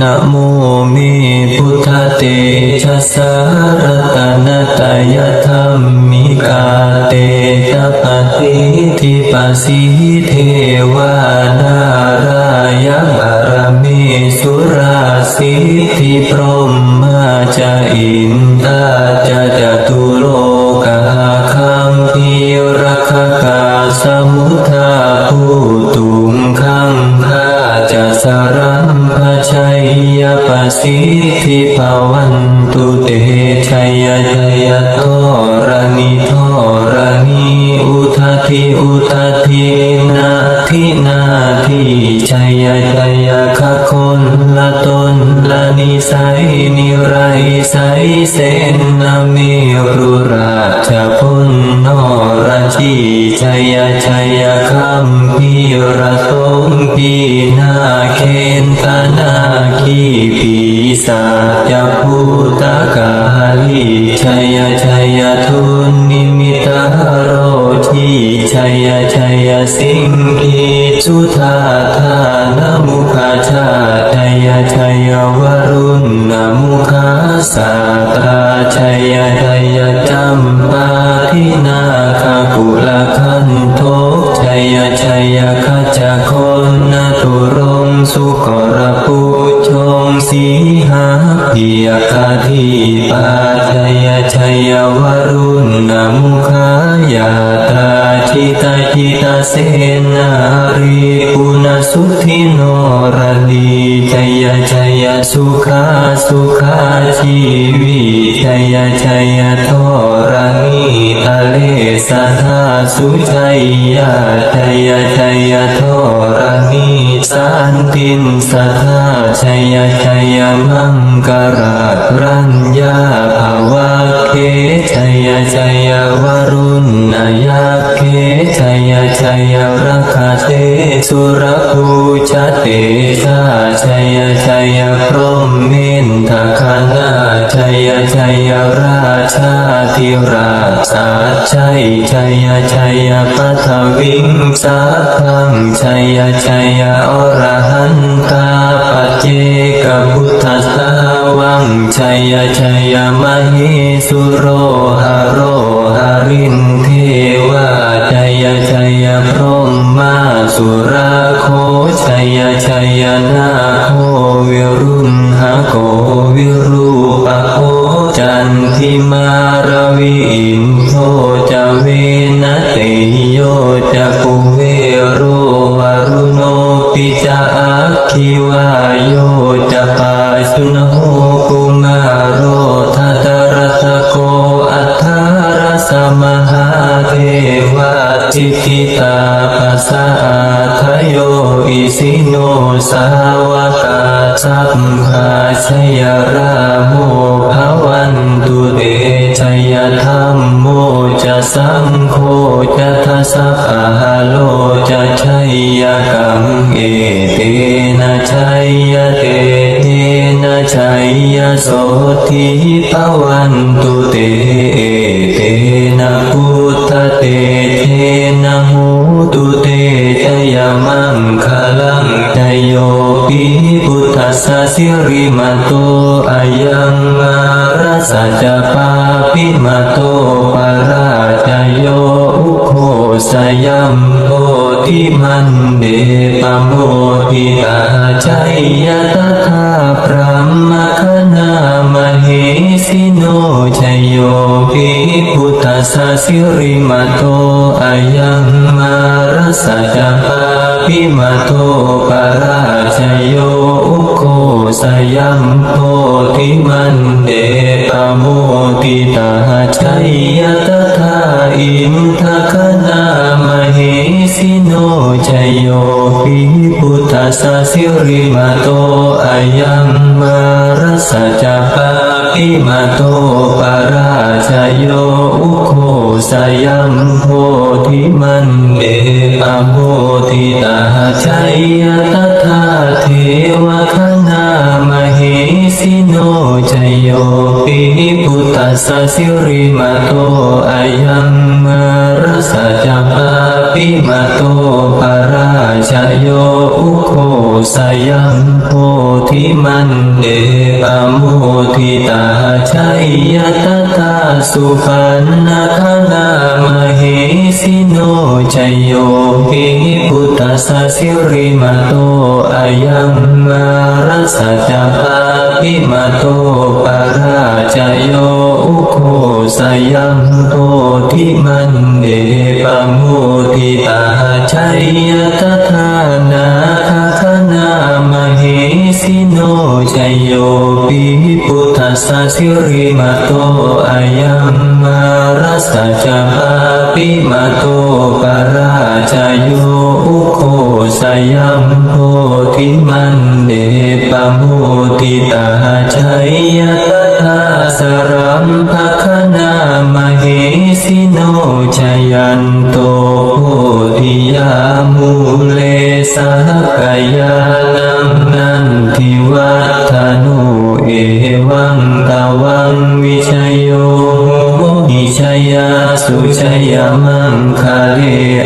นะโมเมพุทธเตชะสารตนะตายธรรมิกาเตตปฏิทิปัสสิเทวานารายบารมีสุราสิทธิพรหมาจะอินตาจะ ชัยยปสิทิภาวันตุเตชัยชัยโทรานิโทรานิอุทัติอุทัตินาทินาทิชัยชัยขคนละตนละนิสัยนิไรสัยเสนนาเมรุราชพุน นราชีชัยชัยคัมพีระสงพีนาเคนตนาคีปีศาจพุตกาลีชัยชัยทุนนิมิตาโรทีชัยชัยสิงคีสุธาธานมุขชาชัยชัยวรุณนมุขาสาตราชัยชัยจัมปาทินาคา กุลคันโทชัยชัยขจคนนตุรงสุกรปุชงสีหาพิยคาธีปาชัยชัยวรุณนมุขายาตา ทิตาทิตาเสนารีปุณสุทิโนรลีชัยชัยสุขาสุขาชีวิชัยชัยโทรานิทะเลสัทธาสุชัยยาชัยชัยโทรานิสันตินสัทธาชัยชัยมังกราชรัญญาภาวะเคชัยชัยวรุณนายาเค ชัยรักขเทสุรภูชเตชาชัยชัยพรหมเมนทคานาชัยชัยราชาธิราชาชัยชัยชัยปัทวิงสัพพังชัยชัยอรหันตาปัจเจกพุทธสาวังชัยชัยมหิสุโรหโรหริน สุราโคชัยชัยนาโควิรุณหโกวิรุ ยราโมภวันตุเตชัยธรรมโมจะสังโฆจะทัสสะโลจะชัยยกังเอเตนะชัยยเตเตนะชัยยโสทิภวันตุเตเตนะพุทธเต ทัสสะสิริมาโตอายังมารัสจะปาปิมาโตปาราชโยอุโคสยัมโพธิมันเดปโมทิตาใจยตถาพระมคามเหสิโนชโยปิพุทธัสสะสิริมาโตอายังมารัสะจะปาปิมาโตปาราชโยอุโคสยัมโพธิมันเดปโมทิตาชัยยะตถาอินทคณาม สิโนชัยโยปิพุทธัสสะสิริมาโตอายังมารัสสะจะปาปิมาโตปาราชโยอุโคสยัมโพธิมันเดปะโมทิตาชัยยตถาเทวคณามเหสิโนชัยโยปิพุทธัสสะสิริมาโตอายังมา รสจัปาปิมาโตปราชโยอุโคสยังโพธิมันเดปโมทิตาชัยยตตาสุปันนาคานามเหสิโนชัยโยปิพุทธสสิริมาโตอายังมารสัจัปาปิมาโตปราชโยอุโค สยังโพธิมันเดปโมทิตาชัยยตถานาคคณามเหสิโนชัยโยปิพุทธัสสะสิริมาโตอายังมารัสสะจปาปิมาโตปราชโยอุโคสยังโพธิมันเดปโมทิตาชัยยตถา สรัมภคณามเหสิโนชยันโตโพธิยามูเลสกายานังนันทิวัฒโนเอวังตวังวิชยโยหิชยาสุชยมังคาเล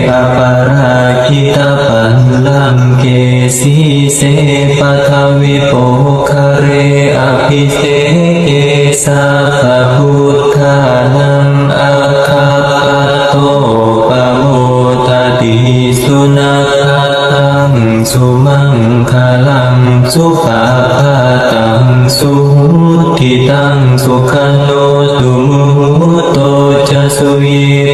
อปาราคิตาปันลังเกสีเสปทวิโปคาเรอภิเส สาภพุทธานังอาคาปะโตปะโมทติสุนัขตังสุมังคลังสุปาพาตังสุหุติตังสุขันโนสุมุโตจะสุย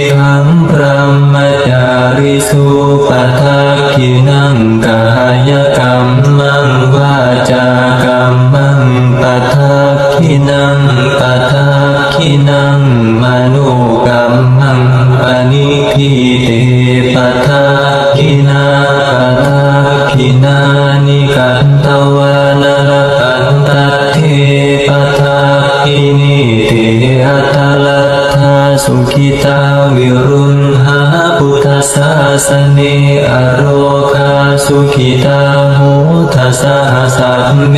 ขิตาวิรุณหาพุทธศาสเนอโรคาสุขิตาโหทัสสะสัมเม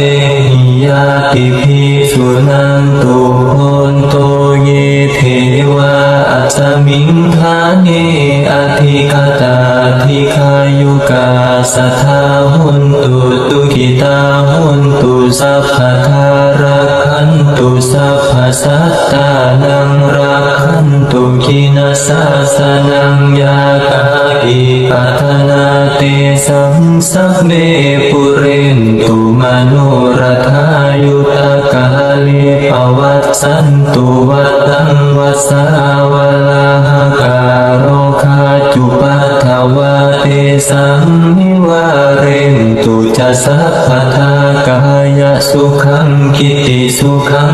หิยาติภิสุนันตุโหนโตเยเทวาอัสมิงคาเนอธิคตาธิคายุกาสัทธาหุนตุตุกิตาหุนตุสัพพะทา สัพพสัตตานังรักขันตุกินาสาสนังยากาอิปัทนาเตสังสัพเมปุเรนตุมโนรธายุตกาเลปวัตสันตุวัตังวัสาวลาหการโรคาจุปัทถวาเตสังนิวาเรนตุจะสัพพทากายสุขังกิติสุขัง